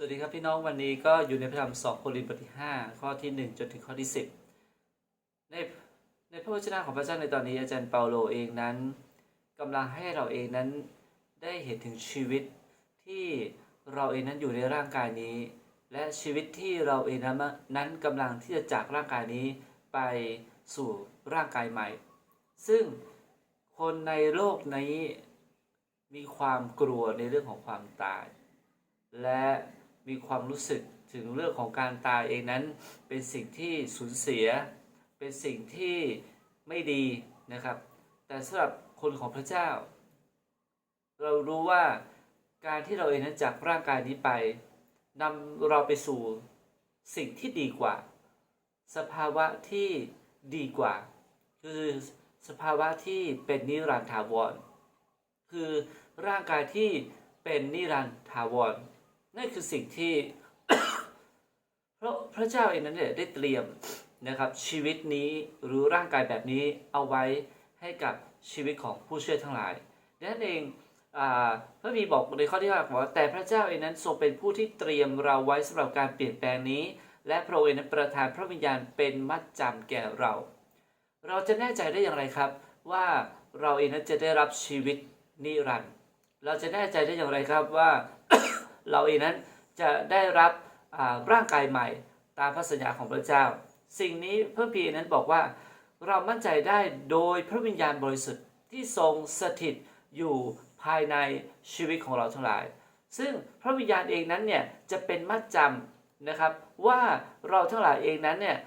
สวัสดีครับพี่น้องวันนี้ก็อยู่ในพระธรรมสองโครินธ์บทที่5ข้อที่ 1 จนถึงข้อที่ 10 ในในพระวจนะของพระเจ้าในตอนนี้อาจารย์เปาโลเองนั้นกำลังให้เราเองนั้นได้เห็นถึงชีวิตที่เราเองนั้นอยู่ในร่างกายนี้ และชีวิตที่เราเองนั้นนั้นกำลังที่จะจากร่างกายนี้ไปสู่ร่างกายใหม่ ซึ่งคนในโลกนี้มีความกลัวในเรื่องของความตาย และ มีความรู้สึกถึงเรื่องของการตายเองนั้น เป็นสิ่งที่สูญเสีย เป็นสิ่งที่ไม่ดีนะครับ แต่สำหรับคนของพระเจ้า เรารู้ว่าการที่เราเองนั้นจากร่างกายนี้ไปนำเราไปสู่สิ่งที่ดีกว่า สภาวะที่ดีกว่า คือสภาวะที่เป็นนิรันดร์ถาวร คือร่างกายที่เป็นนิรันดร์ถาวร นั่นคือสิ่งที่เพราะพระเจ้าเองนั้นเนี่ยได้เตรียมนะครับชีวิตนี้หรือร่างกายแบบนี้เอาไว้ให้กับชีวิตของผู้เชื่อทั้งหลายดังนั้นเองอพระบีบอกในข้อที่ห้าบอกว่าแต่พระเจ้าเองนั้นทรงเป็นผู้ที่เตรียมเราไว้สำหรับการเปลี่ยนแปลงนี้ และพระองค์เองนั้นประทานพระวิญญาณเป็นมัดจำแก่เรา เราจะแน่ใจได้อย่างไรครับ ว่าเราเองนั้นจะได้รับชีวิตนิรันดร์เราจะแน่ใจได้อย่างไรครับว่า เราเองนั้นจะได้รับร่างกายใหม่ตามพระสัญญาของพระเจ้า สิ่งนี้พระพีนั้นบอกว่าเรามั่นใจได้โดยพระวิญญาณบริสุทธิ์ที่ทรงสถิตอยู่ภายในชีวิตของเราทั้งหลาย ซึ่งพระวิญญาณเองนั้นเนี่ยจะเป็นมัดจำนะครับว่าเราทั้งหลายเองนั้นเนี่ย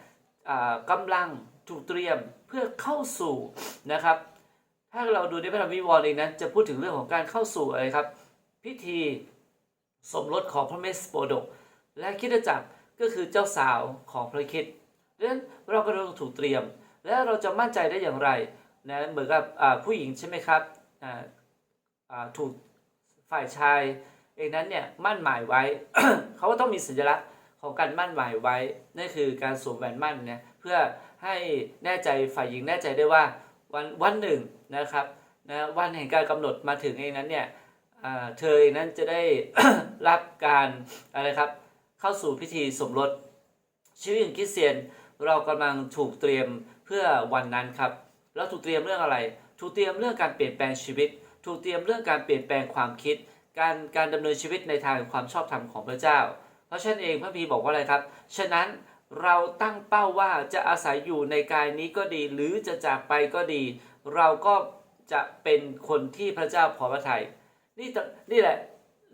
กำลังถูกเตรียมเพื่อเข้าสู่นะครับ ถ้าเราดูในพระธรรมวิวรณ์เองนั้นจะพูดถึงเรื่องของการเข้าสู่อะไรครับ พิธี สมรสของพระเมสโปดก และคิดจักรก็คือเจ้าสาวของพระคิดดังนั้นเราก็ต้องถูกเตรียม และเราจะมั่นใจได้อย่างไรนะเหมือนกับผู้หญิงใช่ไหมครับถูกฝ่ายชายเองนั้นเนี่ยมั่นหมายไว้เขาก็ต้องมีสัญลักษณ์ของการมั่นหมายไว้นั่นคือการสวมแหวนมั่นเนี่ยเพื่อให้แน่ใจฝ่ายหญิงแน่ใจได้ว่าวันวันหนึ่งนะครับนะวันแห่งการกำหนดมาถึงเองนั้นเนี่ย เธอเองนั้นจะได้รับการอะไรครับเข้าสู่พิธีสมรสชีวิตของคริสเตียนเรากำลังถูกเตรียมเพื่อวันนั้นครับเราถูกเตรียมเรื่องอะไร ถูกเตรียมเรื่องการเปลี่ยนแปลงชีวิต ถูกเตรียมเรื่องการเปลี่ยนแปลงความคิด การการดำเนินชีวิตในทางความชอบธรรมของพระเจ้า เพราะฉะนั้นเองพระพีบอกว่าอะไรครับ ฉะนั้นเราตั้งเป้าว่าจะอาศัยอยู่ในกายนี้ก็ดี หรือจะจากไปก็ดี เราก็จะเป็นคนที่พระเจ้าพอพระทัย นี่นี่แหละ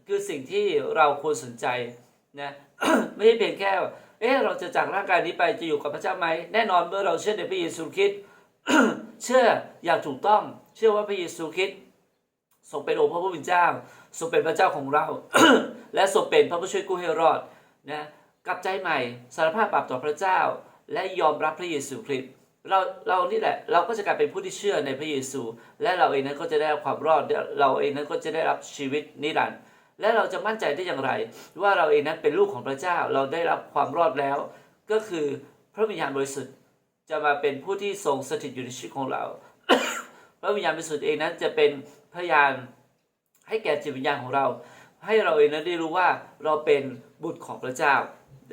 คือสิ่งที่เราควรสนใจนะไม่ใช่เพียงแค่ว่าเอ๊ะเราจะจากร่างกายนี้ไปจะอยู่กับพระเจ้าไหมแน่นอนเมื่อเราเชื่อในพระเยซูคริสต์เชื่ออย่างถูกต้อง เชื่อว่าพระเยซูคริสต์ทรงเป็นองค์พระผู้เป็นเจ้าทรงเป็นพระเจ้าของเรา และทรงเป็นพระผู้ช่วยกู้ให้รอดนะกลับใจใหม่สารภาพบาปต่อพระเจ้า และยอมรับพระเยซูคริสต์ เราเรานี่แหละเราก็จะกลายเป็นผู้ที่เชื่อในพระเยซู และเราเองนั้นก็จะได้รับความรอดเราเองนั้นก็จะได้รับชีวิตนิรันดร์และเราจะมั่นใจได้อย่างไร ว่าเราเองนั้นเป็นลูกของพระเจ้าเราได้รับความรอดแล้ว ก็คือพระวิญญาณบริสุทธิ์จะมาเป็นผู้ที่ทรงสถิตอยู่ในชีวิตของเรา พระวิญญาณบริสุทธิ์เองนั้นจะเป็นพยานให้แก่จิตวิญญาณของเรา ให้เราเองนั้นได้รู้ว่าเราเป็นบุตรของพระเจ้า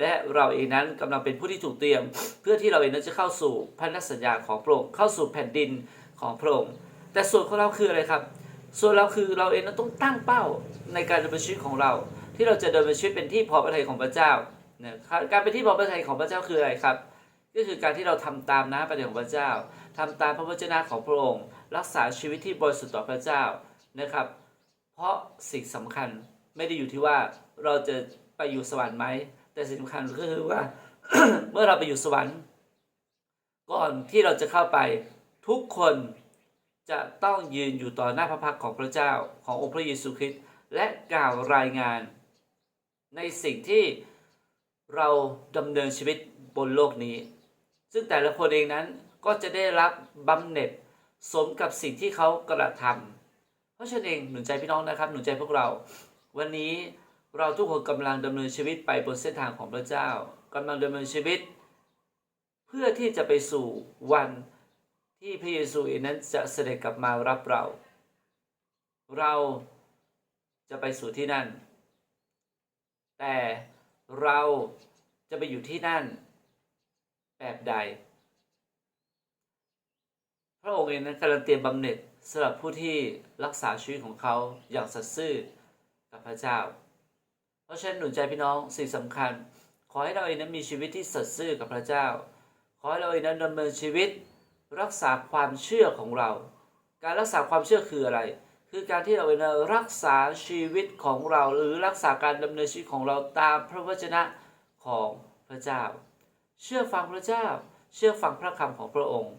และเราเองนั้นกำลังเป็นผู้ที่ถูกเตรียม เพื่อที่เราเองนั้นจะเข้าสู่พันธสัญญาของพระองค์เข้าสู่แผ่นดินของพระองค์แต่ส่วนของเราคืออะไรครับ ส่วนเราคือเราเองนั้นต้องตั้งเป้าในการดำเนินชีวิตของเรา ที่เราจะดำเนินชีวิตเป็นที่พอพระทัยของพระเจ้านะการเป็นที่พอพระทัยของพระเจ้าคืออะไรครับ ก็คือการที่เราทำตามน้ำพระทัยของพระเจ้าทำตามพระวจนะของพระองค์ รักษาชีวิตที่บริสุทธิ์ต่อพระเจ้านะครับ เพราะสิ่งสำคัญไม่ได้อยู่ที่ว่าเราจะไปอยู่สวรรค์ไหม แต่สิ่งสำคัญก็คือว่า เมื่อเราไปอยู่สวรรค์ ก่อนที่เราจะเข้าไปทุกคนจะต้องยืนอยู่ต่อหน้าพระพักของพระเจ้าขององค์พระเยซูคริสต์และกล่าวรายงาน ในสิ่งที่เราดำเนินชีวิตบนโลกนี้ ซึ่งแต่ละคนเองนั้นก็จะได้รับบำเหน็จสมกับสิ่งที่เขากระทำเพราะฉะนั้นเองหนุนใจพี่น้องนะครับ หนุนใจพวกเรา วันนี้ เราทุกคนกำลังดำเนินชีวิตไปบนเส้นทางของพระเจ้ากำลังดำเนินชีวิต เพื่อที่จะไปสู่วันที่พระเยซูเองนั้นจะเสด็จกลับมารับเรา เราจะไปสู่ที่นั่น แต่เราจะไปอยู่ที่นั่น แบบใด พระองค์เองนั้นกำลังเตรียมบำเหน็จสำหรับผู้ที่รักษาชีวิตของเขาอย่างสัตย์ซื่อกับพระเจ้า เพราะฉะนั้นหนุนใจพี่น้องสิ่งสำคัญ ขอให้เราเองนั้นมีชีวิตที่สัตย์ซื่อกับพระเจ้า ขอให้เราเองนั้นดำเนินชีวิตรักษาความเชื่อของเรา การรักษาความเชื่อคืออะไร คือการที่เราเองนั้นรักษาชีวิตของเรา หรือรักษาการดำเนินชีวิตของเราตามพระวจนะของพระเจ้า เชื่อฟังพระเจ้า เชื่อฟังพระคำของพระองค์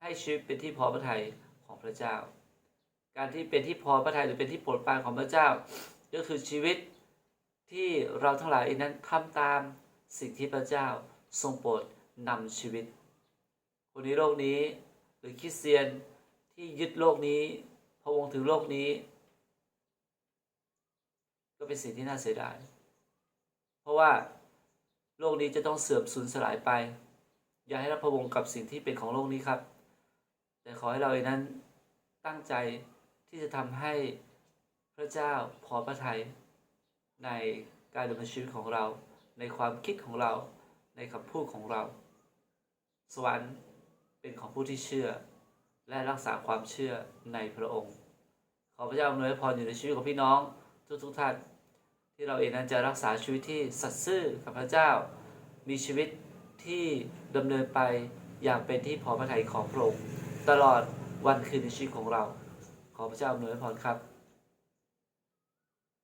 ให้ชีวิตเป็นที่พอพระทัยของพระเจ้า การที่เป็นที่พอพระทัยหรือเป็นที่โปรดปรานของพระเจ้า ก็คือชีวิตที่เราทั้งหลายเองนั้นทำตามสิ่งที่พระเจ้าทรงโปรดนำชีวิต คนในโลกนี้หรือคริสเตียนที่ยึดโลกนี้พะวงถือโลกนี้ ก็เป็นสิ่งที่น่าเสียดาย เพราะว่าโลกนี้จะต้องเสื่อมสูญสลายไป อย่าให้เราพะวงกับสิ่งที่เป็นของโลกนี้ครับ แต่ขอให้เราเองนั้นตั้งใจที่จะทำให้ ระเจ้าพอพระทัยในการดำเนินชีวิตของเรา ในความคิดของเรา ในคำพูดของเรา สวรรค์เป็นของผู้ที่เชื่อ และรักษาความเชื่อในพระองค์ ขอพระเจ้าอวยพรอยู่ในชีวิตของพี่น้องทุกทุกๆท่าน ที่เราเองนั้นจะรักษาชีวิตที่สัตย์ซื่อกับพระเจ้า มีชีวิตที่ดำเนินไปอย่างเป็นที่พอพระทัยของพระองค์ตลอดวันคืนในชีวิตของเรา ขอพระเจ้าอวยพรครับ